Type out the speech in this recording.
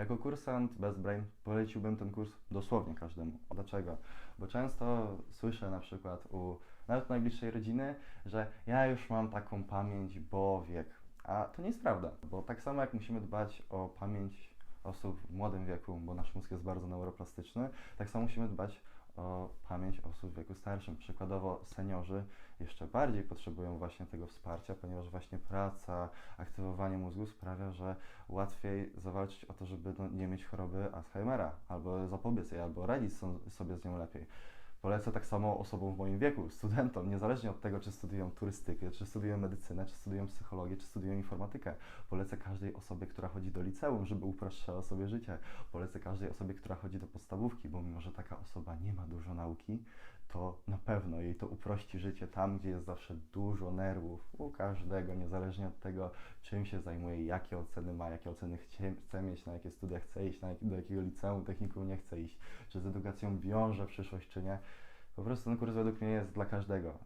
Jako kursant bez brain poleciłbym ten kurs dosłownie każdemu. Dlaczego? Bo często słyszę na przykład u nawet najbliższej rodziny, że ja już mam taką pamięć, bo wiek. A to nie jest prawda, bo tak samo jak musimy dbać o pamięć osób w młodym wieku, bo nasz mózg jest bardzo neuroplastyczny, tak samo musimy dbać o pamięć osób w wieku starszym. Przykładowo seniorzy jeszcze bardziej potrzebują właśnie tego wsparcia, ponieważ właśnie praca, aktywowanie mózgu sprawia, że łatwiej zawalczyć o to, żeby no, nie mieć choroby Alzheimera, albo zapobiec jej, albo radzić so- sobie z nią lepiej. Polecę tak samo osobom w moim wieku, studentom, niezależnie od tego, czy studiują turystykę, czy studiują medycynę, czy studiują psychologię, czy studiują informatykę. Polecę każdej osobie, która chodzi do liceum, żeby upraszczała sobie życie. Polecę każdej osobie, która chodzi do podstawówki, bo mimo, że taka osoba nie ma dużo nauki, to na pewno jej to uprości życie tam, gdzie jest zawsze dużo nerwów u każdego, niezależnie od tego, czym się zajmuje, jakie oceny ma, jakie oceny chcie, chce mieć, na jakie studia chce iść, na jak, do jakiego liceum, technikum nie chce iść, czy z edukacją wiąże przyszłość, czy nie. Po prostu ten kurs według mnie jest dla każdego.